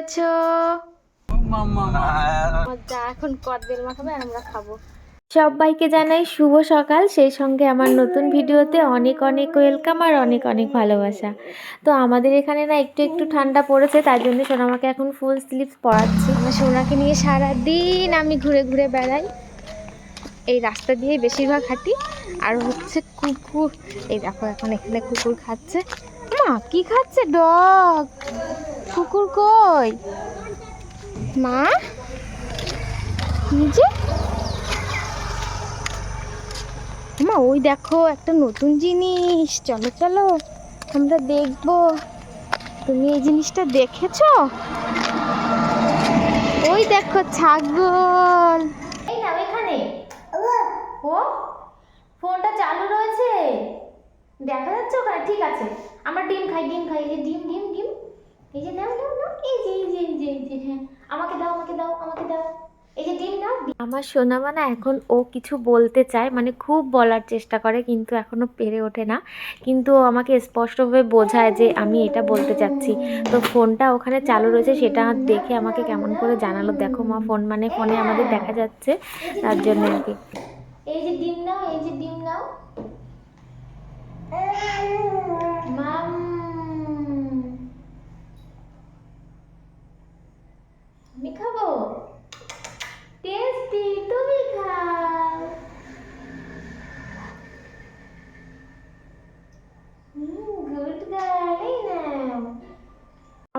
করেছ? এখন কদবেল মাখাবে আর আমরা খাব। সবাইকে জানাই শুভ সকাল। সেই সঙ্গে আমার নতুন ভিডিওতে অনেক অনেক ওয়েলকাম আর অনেক অনেক ভালোবাসা। তো আমাদের এখানে না একটু একটু ঠান্ডা পড়েছে, তার জন্য সোনামাকে এখন ফুল স্লিভস পরাচ্ছি। আমার সোনাকে নিয়ে সারাদিন আমি ঘুরে ঘুরে বেড়াই। এই রাস্তা দিয়ে বেশিরভাগ হাঁটি। আর হচ্ছে কুকুর। এই দেখো, এখন এখানে কুকুর খাচ্ছে। মা, কি খাচ্ছে? ডগ! কুকুর কই? মা? নিজে? মা, ওই দেখো, একটা নতুন জিনিস। চলো চলো, আমরা দেখব। তুমি এই জিনিসটা দেখেছ? ওই দেখো, ছাগল। এই না এখানে। ও, ফোনটা চালু রয়েছে। দেখা যাচ্ছে ওখানে, ঠিক আছে। আমরা ডিম খাই ডিম খাই ডিম ডিম ডিম। এই যে নাও নাও নাও এই যে এই যে এই যে এই যে হ্যাঁ। আমাকে দাও আমাকে দাও আমাকে দাও। এই যে ডিম নাও আমার এখন ও কিছু বলতে চায় মানে খুব বলার চেষ্টা করে কিন্তু এখনও পেরে ওঠে না। কিন্তু ও আমাকে স্পষ্টভাবে বোঝায় যে আমি এটা বলতে চাচ্ছি। তো ফোনটা ওখানে চালু রয়েছে সেটা দেখে আমাকে কেমন করে জানালো। দেখো মা ফোন মানে ফোনে আমাদের দেখা যাচ্ছে তার জন্য আর কি। এই যে ডিম নাও এই যে ডিম নাও মাম আমি খাব টেস্টি তুমি খাও গুড গার্ল নাও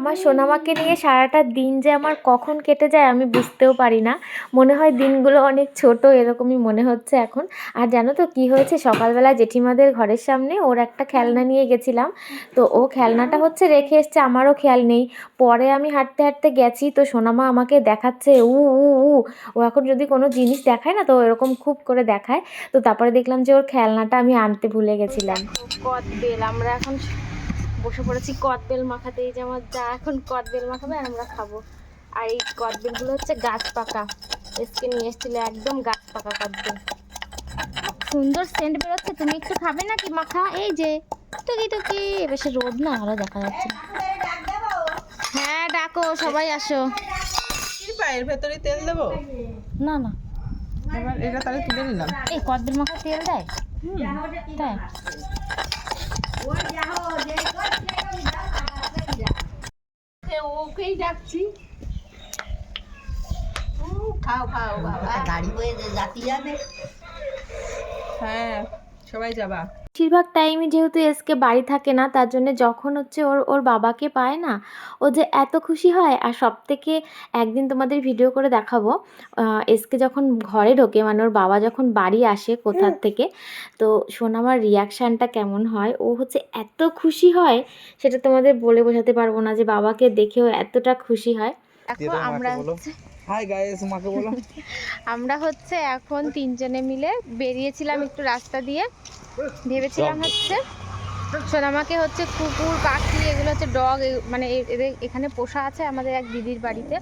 আমার সোনামাকে নিয়ে সারাটা দিন যে আমার কখন কেটে যায় আমি বুঝতেও পারি না। মনে হয় দিনগুলো অনেক ছোট, এরকমই মনে হচ্ছে এখন। আর জানো তো কি হয়েছে? সকালবেলা জেঠিমাদের ঘরের সামনে ওর একটা খেলনা নিয়ে গেছিলাম। তো ও খেলনাটা হচ্ছে রেখে এসছে, আমারও খেয়াল নেই। পরে আমি হাঁটতে হাঁটতে গেছি, তো সোনামা আমাকে দেখাচ্ছে, উ উ উ। ও এখন যদি কোনো জিনিস দেখায় না, তো এরকম খুব করে দেখায়। তো তারপরে দেখলাম যে ওর খেলনাটা আমি আনতে ভুলে গেছিলাম। আমরা এখন বসে পড়েছি কদবেল মাখাতে। এই যে আমার যা এখন কদবেল মাখাবে আর আমরা খাব। আর এই কদবেলগুলো হচ্ছে গাছ পাকা। এসকে নিয়ে এসেছিল একদম গাছ পাকা কদবেল। সুন্দর সেন্ট বেরোচ্ছে তুমি একটু খাবে নাকি? মাখা এই যে টুকি টুকি বেশি রোদ না আরও দেখা যাচ্ছে। হ্যাঁ ডাকো সবাই আসো। কি পায়ের ভেতরে তেল দেবো? না না। এবার এটা তাহলে তুলে নিলাম। এই কদবেল মাখা তেল দেয়? হুম। তাই ওকেই ডাকছি। খাও খাও বাবা গাড়ি বয়ে জাতি যাবে। হ্যাঁ সবাই যাবা। বেশিরভাগ টাইমই যেহেতু এসকে বাড়ি থাকে না তার জন্য যখন হচ্ছে ওর ওর বাবাকে পায় না ও যে এত খুশি হয় আর সব থেকে একদিন তোমাদের ভিডিও করে দেখাবো এসকে যখন ঘরে ঢোকে মানে ওর বাবা যখন বাড়ি আসে কোথার থেকে তো সোনামার রিয়াকশানটা কেমন হয় ও হচ্ছে এত খুশি হয় সেটা তোমাদের বলে বোঝাতে পারব না যে বাবাকে দেখেও এতটা খুশি হয়। দেখো আমরা হচ্ছে হাই গাইস মাকে বলো। আমরা হচ্ছে এখন তিনজনে মিলে বেরিয়েছিলাম একটু রাস্তা দিয়ে। ভেবেছিলাম হচ্ছে সোনামাকে হচ্ছে কুকুর, পাখি, এগুলো হচ্ছে ডগ মানে এদের এখানে পোষা আছে আমাদের এক দিদির বাড়িতে।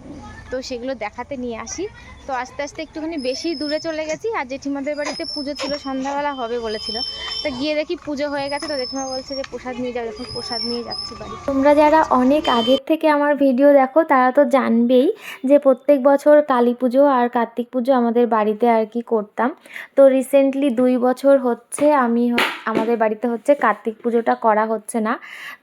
তো সেগুলো দেখাতে নিয়ে আসি। তো আস্তে আস্তে একটুখানি বেশি দূরে চলে গেছি আর জেঠিমাদের বাড়িতে পুজো ছিল, সন্ধ্যাবেলা হবে বলেছিল। তো গিয়ে দেখি পুজো হয়ে গেছে, তো জেঠিমা বলছে যে প্রসাদ নিয়ে যাও এখন প্রসাদ নিয়ে যাচ্ছি বাড়ি। তোমরা যারা অনেক আগের থেকে আমার ভিডিও দেখো, তারা তো জানবেই যে প্রত্যেক বছর কালী পুজো আর কার্তিক পুজো আমাদের বাড়িতে আর কি করতাম। তো রিসেন্টলি দুই বছর হচ্ছে আমি আমাদের বাড়িতে হচ্ছে কার্তিক পুজোটা করা হচ্ছে না।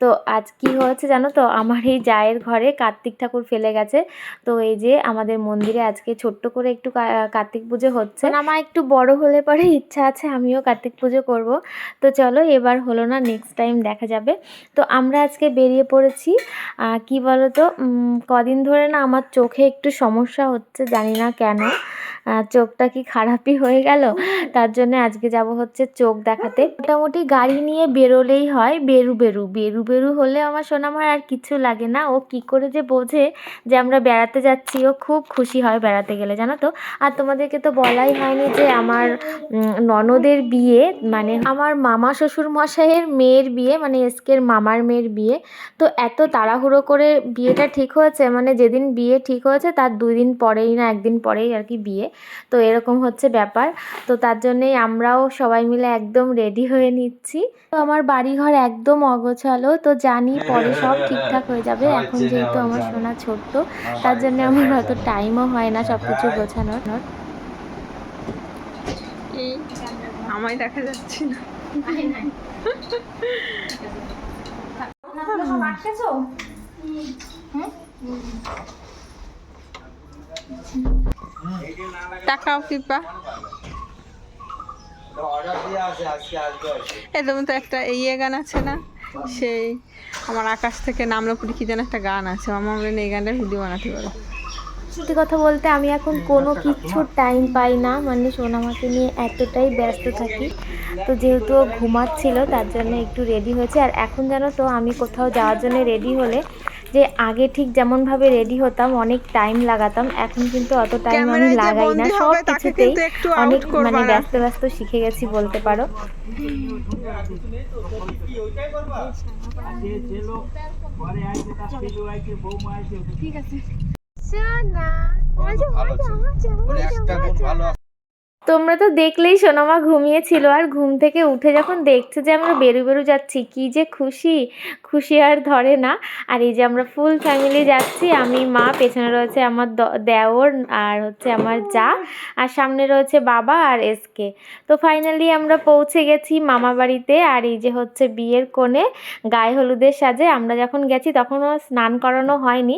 তো আজ কি হয়েছে জানো তো? আমার এই জায়ের ঘরে কার্তিক ঠাকুর ফেলে গেছে। তো এই যে আমাদের মন্দিরে আজকে ছোট্ট করে একটু কার্তিক পুজো হচ্ছে। আমার একটু বড় হলে পরে ইচ্ছা আছে, আমিও কার্তিক পুজো করব। তো চলো, এবার হলো না নেক্সট টাইম দেখা যাবে। তো আমরা আজকে বেরিয়ে পড়েছি। কি বলো তো কদিন ধরে না আমার চোখে একটু সমস্যা হচ্ছে, জানি না কেন। চোখটা কি খারাপই হয়ে গেল? তার জন্য আজকে যাব হচ্ছে চোখ দেখাতে। মোটামুটি গাড়ি নিয়ে বেরোলেই হয়, বেরু বেরু। বেরু বেরু হলে আমার সোনামার আর কিছু লাগে না। ও কি করে যে বোঝে যে আমরা বেড়াতে যাচ্ছি, ও খুব খুশি হয় বেড়াতে গেলে, জানো তো? আর তোমাদেরকে তো বলাই হয়নি যে আমার ননদের বিয়ে মানে আমার মামা শ্বশুর মশাইয়ের মেয়ের বিয়ে মানে এসকের মামার মেয়ের বিয়ে। তো এত তাড়াহুড়ো করে বিয়েটা ঠিক হয়েছে মানে যেদিন বিয়ে ঠিক হয়েছে, তার দুই দিন পরেই না, একদিন পরেই আর কি বিয়ে। তো এরকম হচ্ছে ব্যাপার। তো তার জন্যেই আমরাও সবাই মিলে একদম রেডি হয়ে নিচ্ছি। তো আমার বাড়ি বাড়িঘর একদম অগোছালো তো জানি পরে সব ঠিকঠাক হয়ে যাবে। এখন যেহেতু আমার সোনা ছোট্ট তার জন্য আমার অত টাইমও হয় না সব কিছু গোছানোর। আমায় দেখা যাচ্ছে না। টাকাও কৃপা এরকম তো একটা ইয়ে গান আছে না, সেই আমার আকাশ থেকে নামলো পুরি, কি যেন একটা গান আছে। আমার মনে এই গানটা ভিডিও বানাতে পারো। সত্যি কথা বলতে আমি এখন কোনো কিছু টাইম পাই না। মানে সোনামাকে নিয়ে এতটাই ব্যস্ত থাকি। তো যেহেতু ঘুমাচ্ছিল, তার জন্য একটু রেডি হয়েছে। আর এখন জানো তো, আমি কোথাও যাওয়ার জন্য রেডি হলে যে আগে ঠিক যেমনভাবে রেডি হতাম অনেক টাইম লাগাতাম এখন কিন্তু অত টাইম আমি লাগাই না। সব কিছুতেই অনেক মানে ব্যস্ত ব্যস্ত শিখে গেছি বলতে পারো। তোমরা তো দেখলেই সোনামা ঘুমিয়েছিল আর ঘুম থেকে উঠে যখন দেখছে যে আমরা বেরু বেরু যাচ্ছি, কি যে খুশি। খুশি আর ধরে না। আর এই যে আমরা ফুল ফ্যামিলি যাচ্ছি, আমি, মা, পেছনে রয়েছে আমার দেওর আর হচ্ছে আমার যা। আর সামনে রয়েছে বাবা আর এসকে তো ফাইনালি আমরা পৌঁছে গেছি মামা বাড়িতে আর এই যে হচ্ছে বিয়ের কোণে গায়ে হলুদের সাজে। আমরা যখন গেছি তখনও স্নান করানো হয়নি।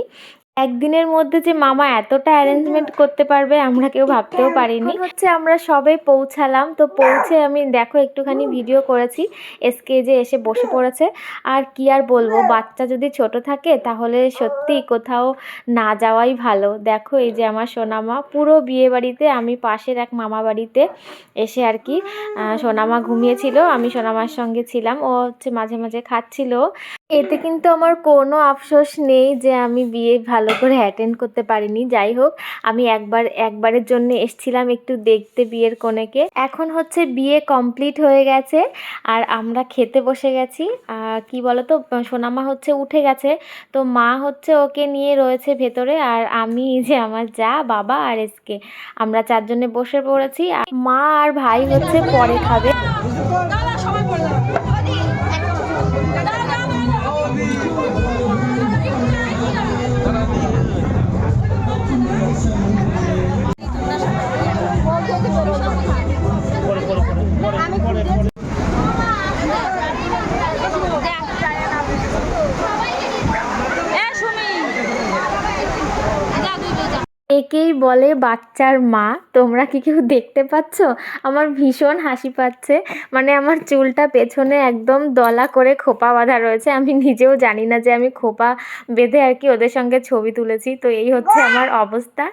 একদিনের মধ্যে যে মামা এতটা অ্যারেঞ্জমেন্ট করতে পারবে আমরা কেউ ভাবতেও পারিনি। হচ্ছে আমরা সবে পৌঁছালাম তো পৌঁছে আমি দেখো একটুখানি ভিডিও করেছি এসকে যে এসে বসে পড়েছে। আর কি আর বলব বাচ্চা যদি ছোট থাকে তাহলে সত্যি কোথাও না যাওয়াই ভালো। দেখো এই যে আমার সোনামা পুরো বিয়ে বাড়িতে আমি পাশের এক মামা বাড়িতে এসে আর কি সোনামা ঘুমিয়েছিল আমি সোনামার সঙ্গে ছিলাম ও হচ্ছে মাঝে মাঝে খাচ্ছিল। এতে কিন্তু আমার কোনো আফসোস নেই যে আমি বিয়ে ভালো করে অ্যাটেন্ড করতে পারিনি। যাই হোক, আমি একবার, একবারের জন্য এসছিলাম একটু দেখতে বিয়ের কনেকে এখন হচ্ছে বিয়ে কমপ্লিট হয়ে গেছে আর আমরা খেতে বসে গেছি। কি বলতো, সোনামা হচ্ছে উঠে গেছে। তো মা হচ্ছে ওকে নিয়ে রয়েছে ভেতরে আর আমি যে আমার যা, বাবা আর এসকে। আমরা চারজনে বসে পড়েছি আর মা আর ভাই হচ্ছে পরে খাবে। একেই বলে বাচ্চার মা। তোমরা কি কেউ দেখতে পাচ্ছ? আমার ভীষণ হাসি পাচ্ছে। মানে আমার চুলটা পেছনে একদম দলা করে খোপা বাঁধা রয়েছে। আমি নিজেও জানি না যে আমি খোপা বেঁধে আর কি ওদের সঙ্গে ছবি তুলেছি। তো এই হচ্ছে আমার অবস্থা।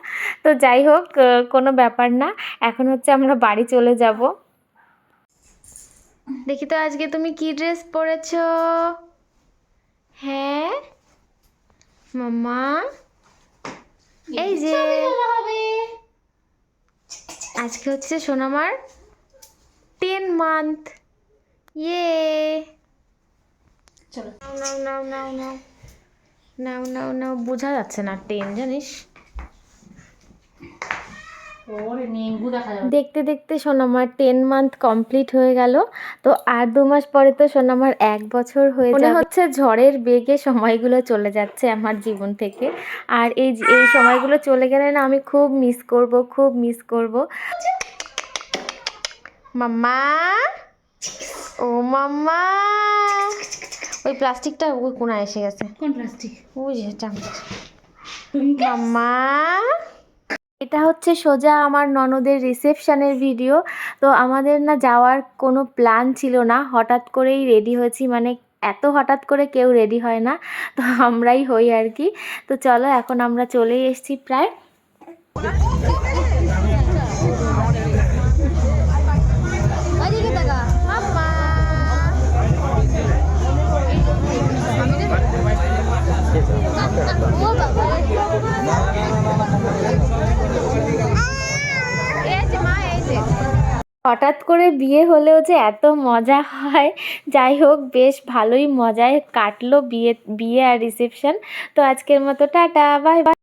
তো যাই হোক কোনো ব্যাপার না। এখন হচ্ছে আমরা বাড়ি চলে যাব। দেখি তো আজকে তুমি কি ড্রেস পরেছো? হ্যাঁ? মামা এই যে আজকে হচ্ছে সোনামার টেন মান্থ। ইয়ে। চলো। নাও নাও নাও নাও নাও নাও নাও বোঝা যাচ্ছে না টেন জানিস? দেখতে দেখতে সোনামার টেন মান্থ কমপ্লিট হয়ে গেল। তো আর দু মাস পরে তো সোনামার এক বছর হয়ে মনে হচ্ছে ঝড়ের বেগে সময়গুলো চলে যাচ্ছে আমার জীবন থেকে। আর এই এই সময়গুলো চলে গেলে না আমি খুব মিস করব খুব মিস করব। মাম্মা? ও মাম্মা? ওই প্লাস্টিকটা ওই কোনায় এসে গেছে। কোন প্লাস্টিক? ওই যে চামচ মাম্মা? এটা হচ্ছে সোজা আমার ননদের রিসেপশানের ভিডিও। তো আমাদের না যাওয়ার কোনো প্ল্যান ছিল না। হঠাৎ করেই রেডি হয়েছি। মানে এত হঠাৎ করে কেউ রেডি হয় না। তো আমরাই হই আর কি। তো চলো এখন আমরা চলেই এসছি প্রায়। হঠাৎ করে বিয়ে হলেও যে এত মজা হয়, যাই হোক বেশ ভালোই মজায় কাটলো বিয়ে বিয়ে আর রিসেপশন তো আজকের মতো টাটা বাই বাই